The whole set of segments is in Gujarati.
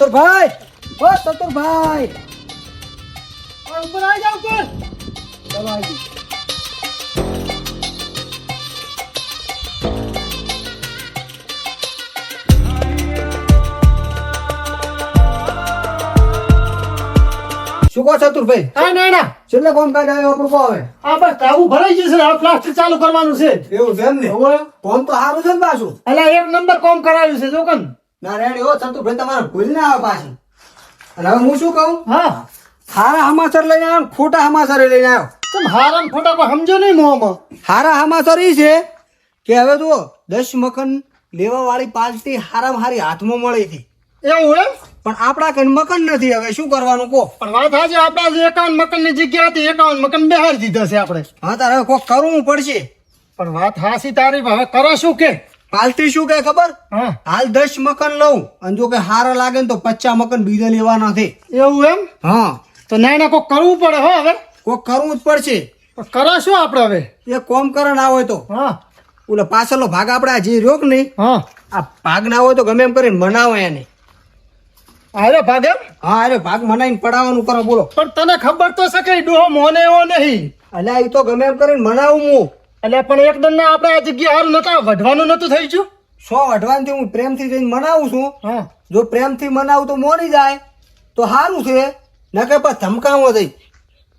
ચતુરભાઈ ઓ ચતુરભાઈ ઉપર આવી જાવ ઉપર! ચલો આવી. શું કહો ચતુરભાઈ હા ના ના. છેલ્લે કોમ કાઢ આવ્યો આપણું કહો હવે? આ બસ ટાવું ભરાઈ ગયું છે હવે પ્લાસ્ટિક ચાલુ કરવાનું છે. એવું છે એમ ને? કોમ તો સારું છે ને પાછું. એટલે એક નંબર કોમ કરાવ્યું છે જો કન ના રેડી હો ભાઈ તમારે ભૂલ ના આવે પાછી. અને હવે હું શું કહું? હા. હારા હમાસર લઈને આવ્યો ને ખોટા હમાસર લઈને આવ્યો તમે હારા ને ખોટા પણ સમજો નહીં મોમાં. હારા હમાસર એ છે કે હવે જુઓ દસ મકન લેવા વાળી પાલટી હારામાં હારી હાથમાં મળી હતી. એવું એમ? પણ આપણા કઈ મકન નથી હવે શું કરવાનું કહો? પણ વાત આજે આપણા એકાવન મકાનની જગ્યા હતી એકાવન મકાન બેહાડી દીધા છે આપણે. હા તારે કોક કરવું પડશે. પણ વાત હાસી તારી હવે કરો શું કે? પાલટી શું કે ખબર? હા. હાલ દસ મકન લઉં. અને જો કે હારા લાગે ને તો પચાસ મકન બીજા લેવાના છે. એવું એમ? હા. તો ના ના કોઈ કરવું પડે હો હવે. કોઈ કરવું જ પડશે. કરો શું આપણે હવે? એ કોમ કરે ના હોય તો. હા. ઓલો પાછળનો ભાગ આપણે આ જે રોક નહીં હા. આ ભાગ ના હોય તો ગમે એમ કરીને મનાવો એને. અરે ભાગ એમ? હા અરે ભાગ મનાઈને પડાવવાનું કરો બોલો. પણ તને ખબર તો છે કે ડોહો મોને એવો નહીં. અલ્યા એ તો ગમે એમ કરીને મનાવું હું. એટલે પણ એકદમ ને આપણે આ જગ્યા હારું નતા વઢવાનું નતું થઈ ગયું? સો અઢવાનથી હું પ્રેમથી જઈને મનાવું છું. હા. જો પ્રેમથી મનાવું તો મોરી જાય તો સારું છે. નકે પછી ધમકાવો થઈ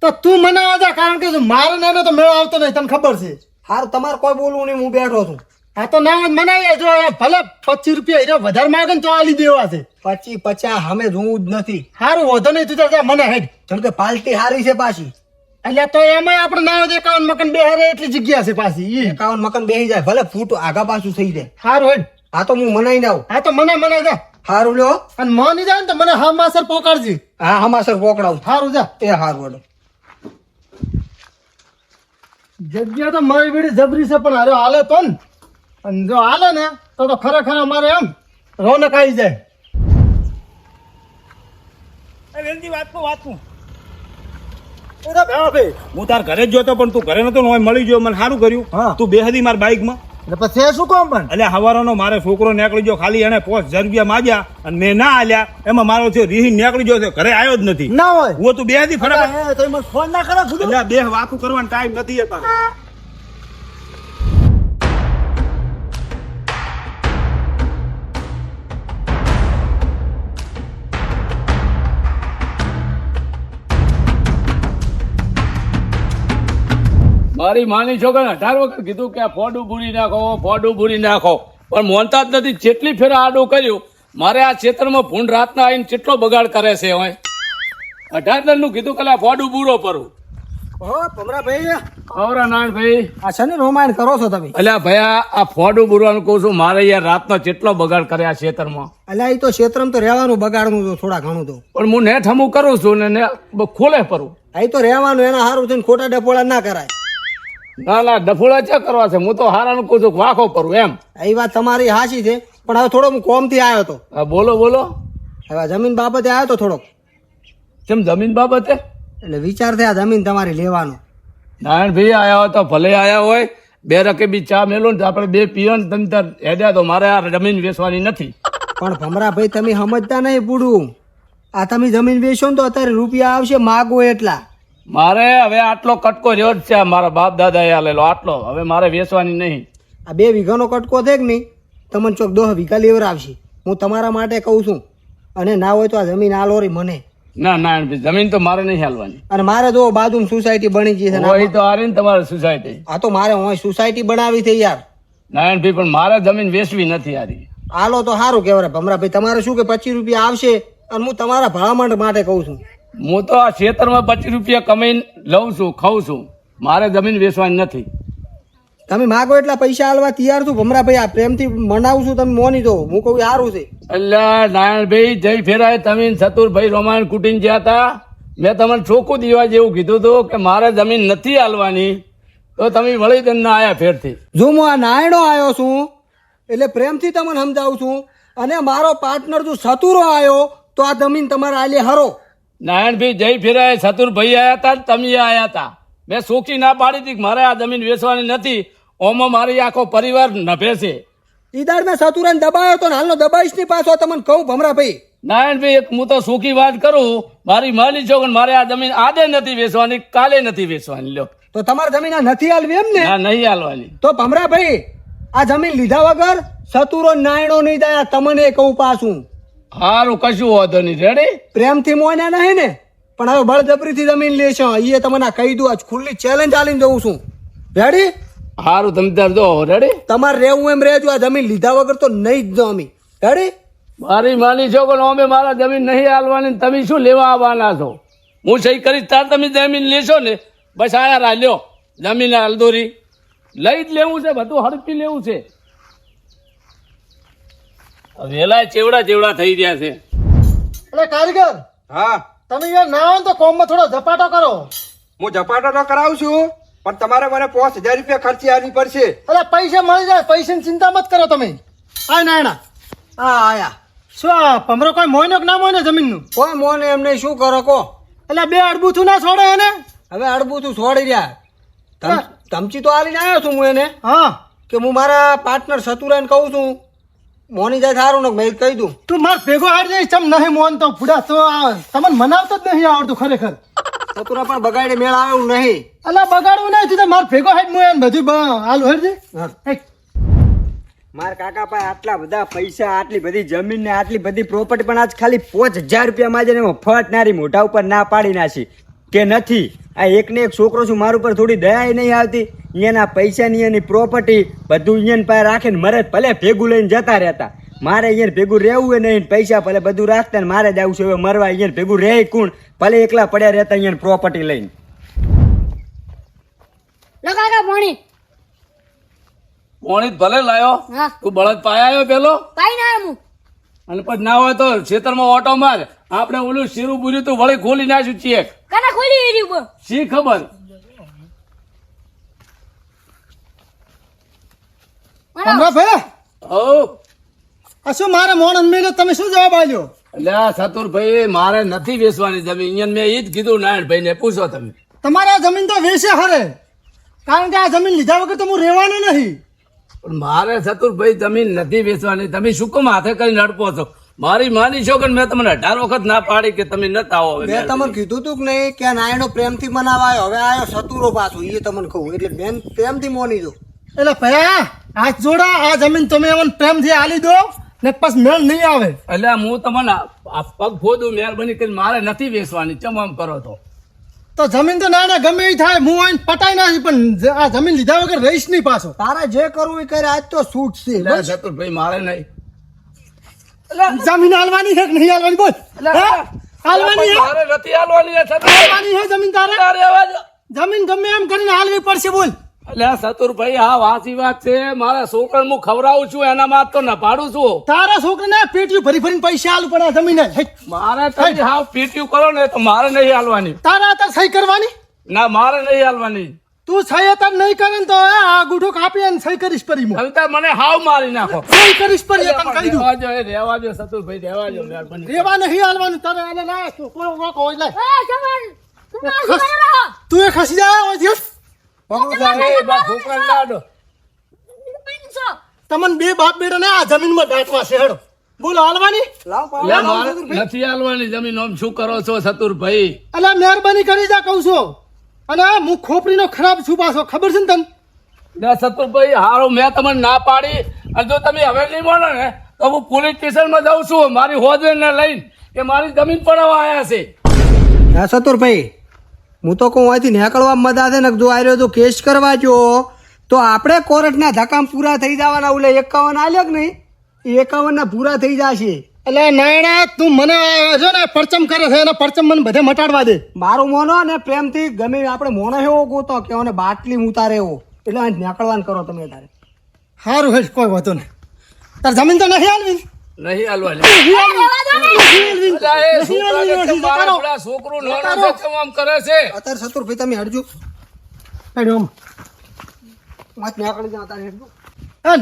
તો તું મનાવા જા કારણ કે મારે ને તો મેળો આવતો નહીં તને ખબર છે. હારું તમારે કોઈ બોલવું નહીં હું બેઠો છું. આ તો ના મનાવીએ જો ભલે પચીસ રૂપિયા હીરો વધારે માગે ને તો આલી દેવા છે. પચી પચાસ અમે જોવું જ નથી. સારું વધો નહીં તું તો મને હેડ. જેમ કે પાલટી હારી છે પાછી. એટલે તો એમાં આપણે ના હોય એકાવન મકાન બે હારે એટલી જગ્યા છે પાછી એકાવન મકાન બેસી જાય ભલે ફૂટ આગા પાછું થઈ જાય. સારું હોય આ તો હું મનાઈ જાઉં. હા તો મને મનાઈ જા. સારું લ્યો. અને માની જાય ને તો મને હા માસર પોકાડજી. હા હમાસર પોકડાવું. સારું જા. એ સારું હેડો જગ્યા તો મારી બેડી જબરી છે પણ હારે હાલે તો ને. અને જો હાલે ને તો તો ખરેખર અમારે એમ રોનક આવી જાય. જલ્દી વાત કો વાત કો એ તો ભેળા ભાઈ હું તાર ઘરે જ જોતો પણ તું ઘરે નતો મળી ગયો મને સારું કર્યું. તું બેહદી માર બાઈકમાં પછી શું કામ પણ? એટલે હવારાનો મારે છોકરો નીકળી ગયો ખાલી એને પોચ હજાર રૂપિયા માગ્યા અને મેં ના આલ્યા. એમાં મારો છે રીહી નીકળી ગયો છે ઘરે આવ્યો જ નથી. ના હોય. હું તું બેહદી ફટાફટ ફરક ફોન ના કરો બે વાતું કરવાનો ટાઈમ નથી મારી માની છોકરાને અઢાર વખત કીધું કે ફોડું ભૂરી નાખો ફોડું ભૂરી નાખો. પણ મોનતા જ નથી. જેટલી ફેર આડું કર્યું મારે આ ક્ષેત્રમાં ભૂંડ રાતના આવીને કેટલો બગાડ કરે છે હોય અઢાર દરનું કીધું કે ફોડું બૂરો પરું. હો ભમરા ભાઈ આવરા નારાયણ ભાઈ આ છે ને રોમાયણ કરો છો તમે? અલ્યા ભયા આ ફોડું બૂરવાનું કહું છું. મારે યાર રાતનો કેટલો બગાડ કર્યા આ ક્ષેત્રમાં. અલ્યા એ તો ક્ષેત્રમાં તો રહેવાનું બગાડનું તો થોડા ઘણું તો. પણ હું નેઠ હમું કરું છું ને ખોલે પરું. આ તો રહેવાનું એના સારું થઈને ખોટા ડપોળા ના કરાય. ના ના ડફોળા ચા કરવા છે. હું તો હારાનું કહું છું વાંખો પરું એમ. એ વાત તમારી હાચી છે પણ હવે થોડો હું કોમથી આવ્યો હતો હા, બોલો બોલો. હવે આ જમીન બાબતે આવ્યો તો થોડોક. કેમ જમીન બાબતે? એટલે વિચાર થયા જમીન તમારી લેવાનો. નારાયણભાઈ આવ્યા હોય તો ભલે આવ્યા હોય બે રકેબી ચા મેલો ને આપણે બે પીઓ ને તમે ત્યાં હેડ્યા તો મારે આ જમીન વેચવાની નથી. પણ ભમરા ભાઈ તમે સમજતા નહીં પૂડું આ તમે જમીન વેચો ને તો અત્યારે રૂપિયા આવશે માગો એટલા. મારે હવે આટલો કટકો રહ્યો જ છે. મારા બાપ દાદા એ આલેલો. આટલો. હવે મારે વેચવાની નહીં. આ બે વીઘાનો કટકો છે કે નહીં? તમને ચોક દોહ વીઘા લેવરાવશે હું તમારા માટે કહું છું. અને ના હોય તો આ જમીન આલો રી મને. ના નારાયણભાઈ જમીન તો મારે નહીં હાલવાની. અને મારે તો બાજુ સોસાયટી બની ગઈ છે. હોય તો આરે ને તમારે સોસાયટી આ તો મારે હું સોસાયટી બનાવી છે યાર. નારાયણભાઈ પણ મારે જમીન વેચવી નથી આરી આલો તો સારું કહેવાય. ભમરાભાઈ તમારે શું કે પચીસ રૂપિયા આવશે? અને હું તમારા ભલામણ માટે કહું છું. હું તો આ ખેતરમાં પચીસ રૂપિયા કમાઈને લઉં છું ખાઉં છું. મારે જમીન વેચવાની નથી. તમે માગો એટલા પૈસા આલવા તૈયાર છું. ભમરાભાઈ આ પ્રેમથી મનાવું છું તમે મોની દો હું કહું સારું છે. એટલે નારાયણભાઈ જય ફેરાય. તમે સતુરભાઈ રોમાયણ કુટીને ગયા હતા મેં તમને ચોખ્ખું દીવા જેવું કીધું હતું કે મારે જમીન નથી હાલવાની તો તમે વળી દન ના આયા ફેરથી. જો હું આ નાયણો આવ્યો છું એટલે પ્રેમથી તમને સમજાવું છું. અને મારો પાર્ટનર જો સતુરો આવ્યો તો આ જમીન તમારે આલે હરો. નારાયણભાઈ જય ફેરાય સતુરભાઈ આવ્યા હતા ને તમે આવ્યા હતા મેં સોખી ના પાડી હતી કે મારે આ જમીન વેચવાની નથી. ઓમાં મારી આખો પરિવાર નભે છે. ઈ દાડ મેં સતુરાન દબાયો તો ને હાલનો દબાઈશ નહીં પાછો તમને કહું ભમરાભાઈ. નારાયણભાઈ એક હું તો સુખી વાત કરું મારી માલી છો પણ મારે આ જમીન આજે નથી વેચવાની કાલે નથી વેચવાની લ્યો. તો તમારે જમીન આ નથી હાલવી એમ ને? ના નહીં હાલવાની. તો ભમરાભાઈ આ જમીન લીધા વગર સતુરો નાયણો નહીં આ તમને કહું પાછું. સારું કશું વાંધો નહીં. રેડી પ્રેમથી મોન્યા નહીં ને? પણ હવે બળજબરીથી જમીન લેશો એ તમને કહી દઉં આજ ખુલ્લી ચેલેન્જ આલીને જઉં છું. રેડી હારું તમે ત્યાં જો રેડી તમારે રહેવું એમ રહેજો આ જમીન લીધા વગર તો નહીં જ જો અમી રેડી મારી માની છોકરો અમે મારા જમીન નહીં હાલવાની તમે શું લેવા આવવાના છો? હું સહી કરીશ તાર તમે જમીન લેશો ને બસ આયા લ્યો. જમીન હલદોરી લઈ જ લેવું છે બધું હડપી લેવું છે. વેલા ચેવડા ચેવડા થઈ રહ્યા છે. એટલે કારીગર હા. તમે યાર ના હોય તો કોમમાં થોડો ઝપાટો કરો. હું ઝપાટો તો કરાવું છું પણ તમારે મને પાંચ હજાર રૂપિયા ખર્ચી આપવી પડશે. એટલે પૈસા મળી જાય પૈસાની ચિંતા મત કરો તમે. આ નાયણા હા આયા. શું આ પમરો કોઈ મોયનો કે ના મોયનો જમીનનું? કોઈ મોને એમને શું કરો કો એટલે બે અડબુથું ના છોડે એને. હવે અડબુથું છોડી રહ્યા. ધમ- ધમચી તો આલીને આવ્યો છું હું એને. હા. કે હું મારા પાર્ટનર સતુરાને કહું છું મોની જાય સારું ને મેં કહી દઉં. તું માર ભેગો હાર જઈશ ચમ નહીં મોન તો બુડા તો તમને મનાવતો જ નહીં આવડતું ખરેખર. સતુરા પણ બગાડે મેળ આવ્યું નહીં. અલા બગાડવું નહીં તું તો માર ભેગો હાડ મોય બધું હાલ હેડ દે હા. મારા કાકા પાસે આટલા બધા પૈસા આટલી બધી જમીન ને આટલી બધી પ્રોપર્ટી પણ આજ ખાલી પાંચ હજાર રૂપિયા માં જઈને ફટ નારી મોઢા ઉપર ના પાડી નાખી. કે નથી? આ એકને એક છોકરો છું મારું ઉપર થોડી દયા નહીં આવતી. અહીંયાના પૈસા ની એની પ્રોપર્ટી બધું અહીંયા પાસે રાખીને મરે ભલે ભેગું લઈને જતા રહેતા. મારે અહીંયા ભેગું રહેવું નહીં પૈસા ભલે બધું રાખતા ને મારે જ આવું છે. હવે મરવા અહીંયા ભેગું રહે કોણ? ભલે એકલા પડ્યા રહેતા અહીંયા પ્રોપર્ટી લઈને. લો કાકા પાણી ભલે લાયો. તું બળદ પાયો પેલો? પાઈ ના હું અને પછી ના હોય તો ખેતરમાં ઓટો માર. આપણે ઓલું શીરું પૂર્યું તો વળી ખોલી નાખ્યું ચેક કાના ખોલી એરી શી ખબર? હમણાં ભાઈ ઓ આ શું મારે મોણ મેલે તમે શું જવાબ આલ્યો એટલે આ સતુરભાઈ મારે નથી વેચવાની જમીન. મેં એ જ કીધું નારાયણભાઈ ને પૂછો તમે. તમારે આ જમીન તો વેચે હરે. કારણ કે આ જમીન લીધા વગર તો હું રહેવાનો નહીં. પણ મારે સતુરભાઈ જમીન નથી વેચવાની. તમે શું કામ હાથે કરીને અડપો છો? મારી માની છો કે મેં તમને અઢાર વખત ના પાડી કે તમે નતા આવો મેં તમને કીધું તું કે નહીં કે નાયણો પ્રેમથી મનાવાયો. હવે આયો સતુરો પાછો. એ તમને કહું. એટલે બેન પ્રેમથી મોની દો. એટલે ભયા હાથ જોડા આ જમીન તમે અમને પ્રેમથી આલી દો ને પછી મેળ નહીં આવે. એટલે હું તમને આ- પગ ફોદું મહેરબાની કરીને મારે નથી વેચવાની. ચમ આમ કરો તો? તો જમીન તો ના ના ગમે એ થાય હું આઈને પટાઈ નાખી પણ આ જમીન લીધા વગર રહીશ નહીં પાછો. તારે જે કરવું એ કરે આજ તો છૂટ છે. એટલે સતુરભાઈ મારે નહીં. જમીન હાલવાની છે કે નહીં હાલવાની બોલ? હે? હાલવાની છે? નથી હાલવાની છે. હાલવાની છે જમીન તારે? તારે જમીન ગમે એમ કરીને હાલવી પડશે બોલ. આ સતુરભાઈ હા વાંચી વાત છે. મારા છોકરાને હું ખવડાવું છું એના માં તો ના પાડું છું. તારા છોકરાને પેટીયું ભરી ભરીને પૈસા હાલ પડે જમીને. હે. મારે હાવ પીટ્યું કરો ને તો મારે નહીં હાલવાની. તારા અત્યારે સહી કરવાની? ના મારે નહીં હાલવાની. તું સહી અત્યારે નહીં કરે ને તો આ ગુઠો કાપી અને સહી કરીશ પરી હું અંતર મને હાવ મારી નાખો. સહી કરીશ પરી તને કહી દઉં. રહેવા એ રહેવા દો મહેરબાની રેવા નહીં હાલવાનું તારે આને ના કોઈ કોઈ કોઈ લે? તું એ ખસી જાય ઓયથી. એ બા છોકરાને ના દો. પાણી તમને બે બાપ બેટા ને આ જમીનમાં દાટવા છે હેડો બોલો હાલવાની? નથી હાલવાની જમીન આમ શું કરો છો સતુરભાઈ? અલા મહેરબાની કરી જા કહું છું. અને આ હું ખોપરીનો ખરાબ છું પાછો. ખબર છે ને તને? ના સતુરભાઈ હારો મેં તમને ના પાડી. અને જો તમે હવે નહીં માનો ને તો હું પોલીસ સ્ટેશનમાં જાઉં છું. મારી હોદને લઈને કે મારી જમીન પડાવવા આવ્યા છે. હા સતુરભાઈ હું તો કહું અહીંથી નીકળવા મજા છે ને જો આવ્યો તો કેસ કરવા જો તો આપણે કોર્ટના ધકામ પૂરા થઈ જવાના ઓલે એકાવન આલ્યો કે નહીં? એ એકાવનના પૂરા થઈ જશે. એટલે નાયણા તું મને જો ને પરચમ કરે છે એના પરચમ મને બધે મટાડવા દે. મારું મોનો ને પ્રેમથી ગમે આપણે મોનો એવો ગોતો કે ઓને બાટલી ઉતારે એવો. એટલે નીકળવાનું કરો તમે તારે. સારું હેડ કોઈ વાંધો નહીં. તાર જમીન તો નહીં હાલવી? નહીં છોકરું કરે છે. અત્યારે સતુરભાઈ તમે હડજો. હેડ ઓમ. વાત નીકળી જાઓ તારે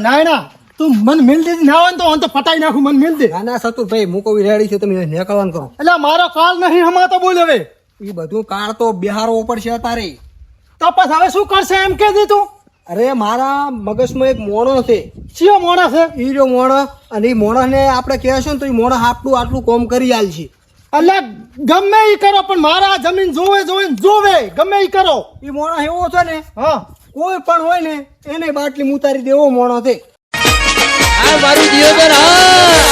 નાયણા તું મન મિલ દે ના હોય ને તો આમ તો પટાઈ નાખું મન મિલ દે. ના ના સતુરભાઈ હું કોઈ રેડી છે તમે નીકળવાનું કરો. એટલે મારો કાલ નહીં હમાતો બોલ હવે. એ બધું કાળ તો બિહારવો પડશે તારે તપાસ હવે શું કરશે એમ કે દે તું? અરે મારા મગજમાં એક મોણો છે. ચિયો મોણો છે? એ જો મોણો અને એ મોણોને આપણે કહેશું ને તો એ મોણો આટલું આટલું કોમ કરી આલ છે. એટલે ગમે એ કરો પણ મારા જમીન જોવે જોવે જોવે. ગમે એ કરો. એ મોણો એવો છે ને હા. કોઈ પણ હોય ને એને બાટલી ઉતારી દેવો મોણો છે. આ મારું દિયોદર હા.